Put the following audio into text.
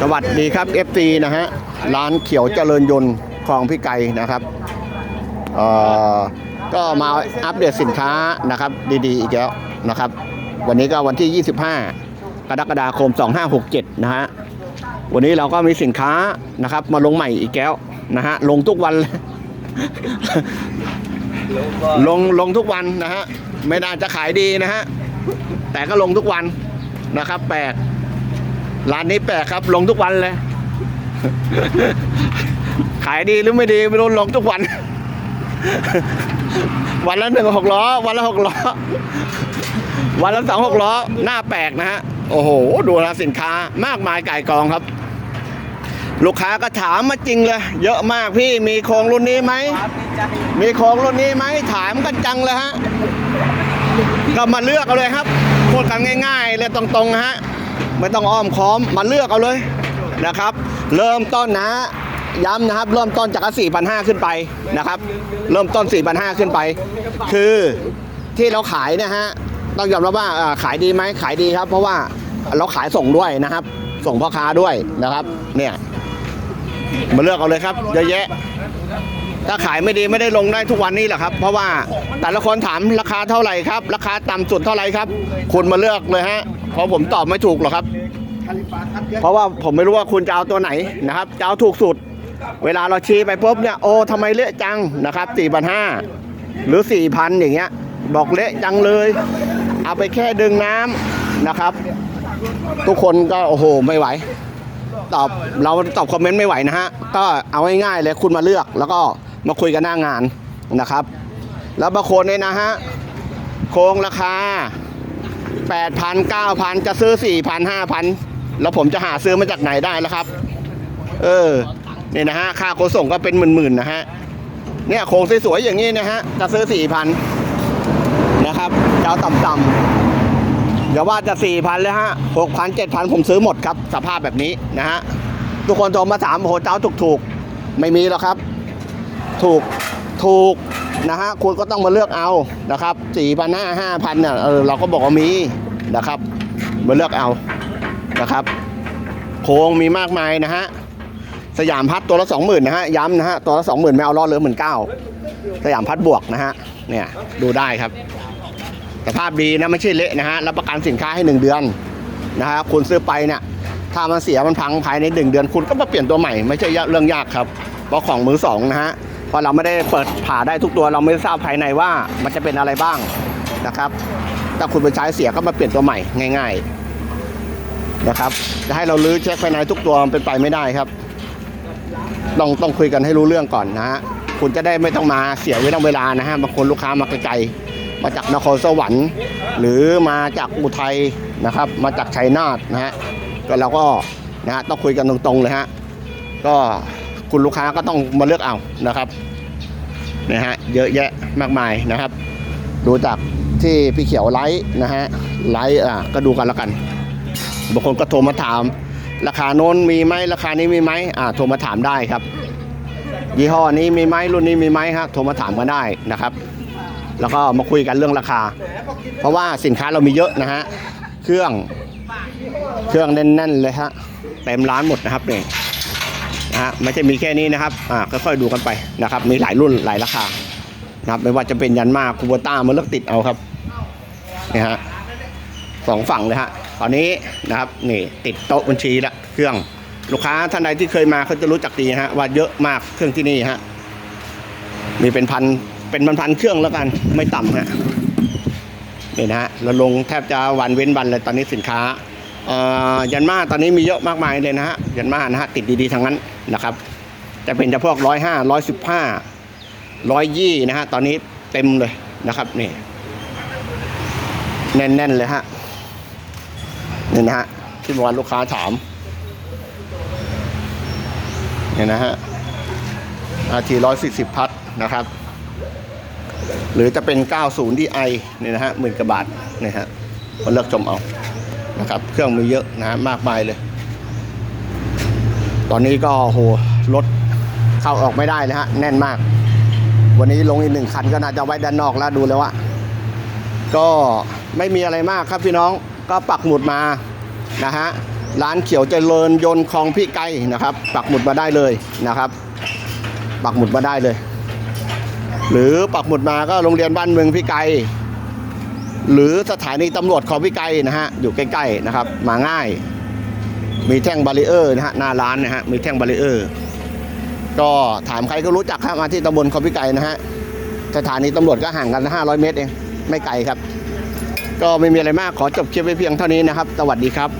สวัสดีครับ FC นะฮะร้านเขียวเจริญยนต์คลองพี่ไก่นะครับเอ่อก็มาอัปเดตสินค้านะครับ ดีๆอีกแล้วนะครับ วันนี้ก็วันที่ 25 กรกฎาคม 2567 นะฮะวันนี้เราก็มีสินค้านะครับ มาลงใหม่อีกแล้วนะฮะลงทุกวันลยลงลงทุกวันนะฮะไม่น่าจะขายดีนะฮะแต่ก็ลงทุกวันนะครับแปลก ร้านนี้แปลกครับลงทุกวันเลย ขายดีหรือไม่ดีไม่รู้ลงทุกวัน วันละหนึ่งหกล้อ วันละหกล้อ วันละสองหกล้อ หน้าแปลกนะฮะ โอ้โห ดูนะสินค้ามากมายไก่กองครับ ลูกค้าก็ถามมาจริงเลย เยอะมากพี่มีโครงรุ่นนี้ไหม มีโครงรุ่นนี้ไหม ถามกันจังเลยฮะ ก็มาเลือกเอาเลยครับพูดกันง่าย ๆ เลยตรงๆฮะ ไม่ต้องอ้อมค้อมมาเลือกเอาเลยนะครับ เริ่มต้นนะย้ำนะครับ เริ่มต้นจาก4,500 ขึ้นไปนะครับ เริ่มต้น 4,500 ขึ้นไป คือที่เราขายนี่ยฮะต้องยอมรับว่าขายดีไหมขายดีครับ เพราะว่าเราขายส่งด้วยนะครับ ส่งพ่อค้าด้วยนะครับ เนี่ยมาเลือกเอาเลยครับเยอะแยะ ถ้าขายไม่ดีไม่ได้ลงได้ทุกวันนี้แหละครับ เพราะว่าแต่ละคนถามราคาเท่าไหร่ครับ ราคาต่ำสุดเท่าไหร่ครับ คุณมาเลือกเลยฮะเพราะผมตอบไม่ถูกหรอกครับ เพราะว่าผมไม่รู้ว่าคุณจะเอาตัวไหนนะครับจะเอาถูกสุด เวลาเราชี้ไปปุ๊บเนี่ยโอ้ทำไมเละจังนะครับ4 5 0 0หรือ4,000อย่างเงี้ย บอกเละจังเลย เอาไปแค่ดึงน้ำนะครับ ทุกคนก็โอ้โหไม่ไหวตอบเราตอบคอมเมนต์ไม่ไหวนะฮะ ก็เอาง่ายๆเลยคุณมาเลือกแล้วก็ มาคุยกันหน้างานนะครับ แล้วบางคนเนี่ยนะฮะโครงราคา 8,000 9,000 จะซื้อ 4,000 5,000 แล้วผมจะหาซื้อมาจากไหนได้แล้วครับ เออเนี่ยนะฮะค่าขนส่งก็เป็นหมื่นๆนะฮะเนี่ยโครงสวยๆอย่างนี้นะฮะจะซื้อ 4,000 นะครับจะเอาต่ำๆอย่าว่าจะสี่พันเลยฮะหกพันเจ็ดพันผมซื้อหมดครับ สภาพแบบนี้นะฮะทุกคนโทรมาถามโหเจ้าถูกถูกๆไม่มีแล้วครับ ถูกถูกนะฮะคุณก็ต้องมาเลือกเอานะครับสี่พันห้าห้าพันเนี่ยเออเราก็บอกว่ามีนะครับ มาเลือกเอานะครับ โครงมีมากมายนะฮะสยามพัดตัวละสองหมื่นนะฮะย้ำนะฮะตัวละสองหมื่นไม่เอารอดเลือหมื่นเก้าสยามพัดบวกนะฮะเนี่ยดูได้ครับสภาพดีนะไม่ใช่เละนะฮะรับประกันสินค้าให้1เดือนนะฮะคุณซื้อไปเนี่ยถ้ามันเสียมันพังภายใน1เดือนคุณก็มาเปลี่ยนตัวใหม่ไม่ใช่เรื่องยากครับเพราะของมือสองนะฮะ เพราะเราไม่ได้เปิดผ่าได้ทุกตัวเราไม่ทราบภายในว่ามันจะเป็นอะไรบ้างนะครับถ้าคุณไปใช้เสียก็มาเปลี่ยนตัวใหม่ง่าย ๆนะครับจะให้เราลื้อเช็คภายในทุกตัวมันเป็นไปไม่ได้ครับ ต้องต้องคุยกันให้รู้เรื่องก่อนนะฮะคุณจะได้ไม่ต้องมาเสียเวลาเวลานะฮะบางคนลูกค้ามาไกลๆมาจากนครสวรรค์ หรือมาจากอุทัยนะครับ มาจากชัยนาทนะฮะก็เราก็นะฮะต้องคุยกันตรงๆเลยฮะก็ คุณลูกค้าก็ต้องมาเลือกเอานะครับนะฮะเยอะแยะมากมายนะครับ ดูจากที่พี่เขียวไลฟ์นะฮะไลฟ์อะก็ดูกันแล้วกันบางคนก็โทรมาถาม ราคาโน้นมีไหมราคานี้มีไหมอ่าโทรมาถามได้ครับ ยี่ห้อนี้มีไหมรุ่นนี้มีไหมฮะโทรมาถามกันได้นะครับ แล้วก็มาคุยกันเรื่องราคา เพราะว่าสินค้าเรามีเยอะนะฮะเครื่องเครื่องแน่นๆเลยฮะเต็มร้านหมดนะครับเนี่ย ฮะไม่ใช่มีแค่นี้นะครับอ่าค่อยๆดูกันไปนะครับมีหลายรุ่นหลายราคานะครับไม่ว่าจะเป็นยันมาคูโบต้ามาเลือกติดเอาครับนี่ฮะสองฝั่งเลยฮะตอนนี้นะครับนี่ติดโต๊ะบัญชีละเครื่องลูกค้าท่านใดที่เคยมาเขาจะรู้จักดีฮะว่าเยอะมากเครื่องที่นี่ฮะมีเป็นพันเป็นพันพันๆเครื่องแล้วกันไม่ต่ำฮะนี่นะฮะเราลงแทบจะวันเว้นวันเลยตอนนี้สินค้า ยันมาตอนนี้มีเยอะมากมายเลยนะฮะยันมานะฮะติดดีๆทั้งนั้นนะครับจะเป็นเฉพาะร้อยห้าร้อยสิบห้าร้อยยี่นะฮะตอนนี้เต็มเลยนะครับนี่แน่นๆเลยฮะนี่นะฮะที่เมื่อวานลูกค้าถามเนี่ยนะฮะอาทีร้อยสี่สิบพัทนะครับ หรือจะเป็น 90 DI เนี่ยนะฮะหมื่นกว่าบาทเนี่ยฮะมาเลือกชมเอา นะครับ เครื่องมีเยอะนะมากมายเลย ตอนนี้ก็โหรถเข้าออกไม่ได้เลยฮะแน่นมาก วันนี้ลงอีกหนึ่งคันก็น่าจะไว้ด้านนอกแล้วดูแล้วว่าก็ไม่มีอะไรมากครับพี่น้องก็ปักหมุดมานะฮะร้านเขียวเจริญยนต์คลองพี่ไก่นะครับ ปักหมุดมาได้เลยนะครับ ปักหมุดมาได้เลย หรือปักหมุดมาก็โรงเรียนบ้านเมืองพี่ไก่ หรือสถานีตำรวจขอพิไกลนะฮะอยู่ใกล้ๆนะครับ มาง่าย มีแท่งบารีเออร์นะฮะหน้าร้านนะฮะมีแท่งบารีเออร์ก็ถามใครก็รู้จักครับมาที่ตำบลคอพิไกนะฮะสถานีตำรวจก็ห่างกัน 500 เมตรเองไม่ไกลครับ ก็ไม่มีอะไรมากขอจบคลิปไว้เพียงเท่านี้นะครับ สวัสดีครับ